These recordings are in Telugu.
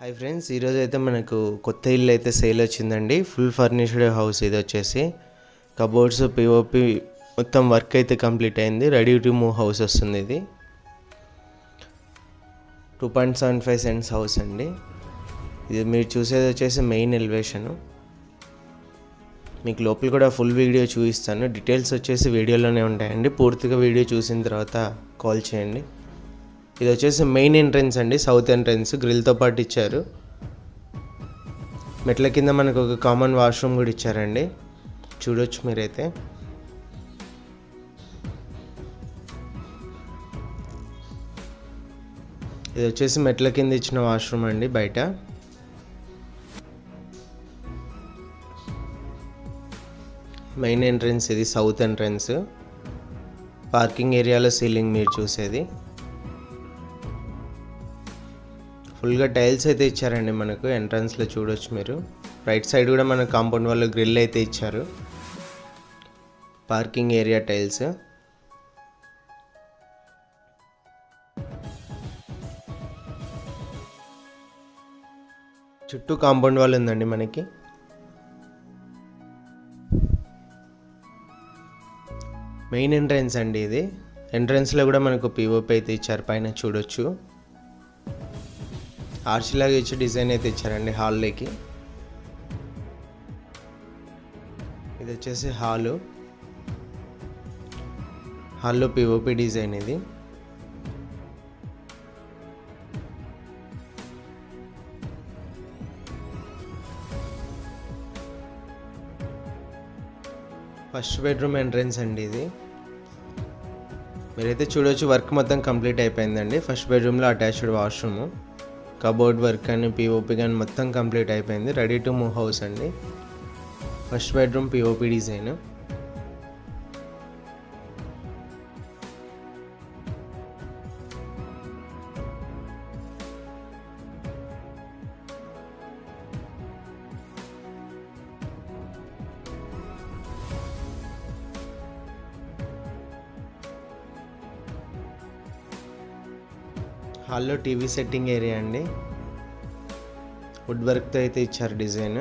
హాయ్ ఫ్రెండ్స్ ఈరోజు అయితే మనకు కొత్త ఇల్లు అయితే సేల్ వచ్చిందండి. ఫుల్ ఫర్నిష్డ్ హౌస్ ఇది వచ్చేసి. కబోర్డ్స్ పిఓపి మొత్తం వర్క్ అయితే కంప్లీట్ అయింది. రెడీ టు మూవ్ హౌస్ వస్తుంది ఇది. Two point seven five cents house అండి. ఇది మీరు చూసేది వచ్చేసి మెయిన్ ఎలివేషను మీకు లోపల కూడా ఫుల్ వీడియో చూపిస్తాను. డీటెయిల్స్ వచ్చేసి వీడియోలోనే ఉంటాయండి. పూర్తిగా వీడియో చూసిన తర్వాత కాల్ చేయండి. ఇది వచ్చేసి మెయిన్ ఎంట్రన్స్ అండి సౌత్ ఎంట్రన్స్ గ్రిల్తో పాటు ఇచ్చారు. మెట్ల కింద మనకు ఒక కామన్ వాష్రూమ్ కూడా ఇచ్చారండి. చూడొచ్చు మీరైతే. ఇది వచ్చేసి మెట్ల కింద ఇచ్చిన వాష్రూమ్ అండి బయట. మెయిన్ ఎంట్రన్స్ ఇది సౌత్ ఎంట్రన్స్ పార్కింగ్ ఏరియాలో సీలింగ్ మీరు చూసేది. ఫుల్గా టైల్స్ అయితే ఇచ్చారండి మనకు ఎంట్రన్స్లో చూడొచ్చు మీరు. రైట్ సైడ్ కూడా మన కాంపౌండ్ వాళ్ళు గ్రిల్ అయితే ఇచ్చారు. Parking area tiles. చుట్టూ కాంపౌండ్ వాళ్ళు ఉందండి మనకి. మెయిన్ ఎంట్రన్స్ అండి ఇది. ఎంట్రన్స్లో కూడా మనకు పిఓపి అయితే ఇచ్చారు. పైన చూడొచ్చు. ఆర్చ్ లాగా ఇచ్చి డిజైన్ అయితే ఇచ్చారండి హాల్లోకి ఇది వచ్చేసి హాలు హాల్లో పిఓపి డిజైన్ ఇది. ఫస్ట్ బెడ్రూమ్ ఎంట్రన్స్ అండి ఇది. మీరైతే చూడవచ్చు వర్క్ మొత్తం కంప్లీట్ అయిపోయిందండి. ఫస్ట్ బెడ్రూమ్లో అటాచ్డ్ వాష్రూమ్ కబోర్డ్ వర్క్ కానీ పిఓపి కానీ మొత్తం కంప్లీట్ అయిపోయింది. రెడీ టు మూవ్ హౌస్ అండి. ఫస్ట్ బెడ్రూమ్ పిఓపి డిజైన్ హాల్లో టీవీ సెట్టింగ్ ఏరియా అండి. వుడ్ వర్క్తో అయితే ఇచ్చారు డిజైన్.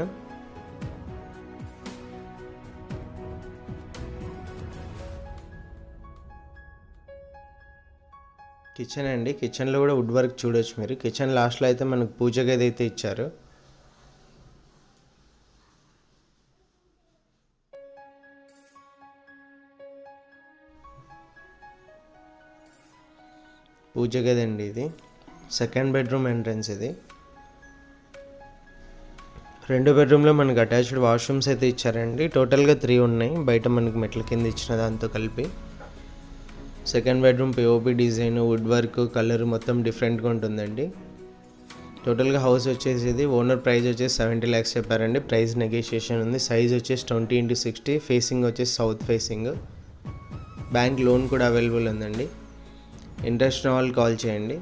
కిచెన్ అండి. కిచెన్లో కూడా వుడ్ వర్క్ చూడొచ్చు మీరు. కిచెన్ లాస్ట్లో అయితే మనకు పూజ గది అయితే ఇచ్చారు. పూజ గది అండి ఇది. సెకండ్ బెడ్రూమ్ ఎంట్రన్స్ ఇది. రెండు బెడ్రూమ్లో మనకు అటాచ్డ్ వాష్రూమ్స్ అయితే ఇచ్చారండి. టోటల్గా త్రీ ఉన్నాయి. బయట మనకి మెట్ల కింద ఇచ్చిన దాంతో కలిపి. Second bedroom POP design wood work colour మొత్తం డిఫరెంట్గా ఉంటుందండి. టోటల్గా హౌస్ వచ్చేసి ఇది. ఓనర్ ప్రైస్ వచ్చేసి సెవెంటీ ల్యాక్స్ చెప్పారండి. ప్రైస్ నెగోషియేషన్ ఉంది. సైజ్ వచ్చేసి ట్వంటీ ఇంటూ సిక్స్టీ. ఫేసింగ్ వచ్చేసి సౌత్ ఫేసింగ్. బ్యాంక్ లోన్ కూడా అవైలబుల్ ఉందండి. ఇంట్రెస్ట్ ఉన్న వాళ్ళు కాల్ చేయండి.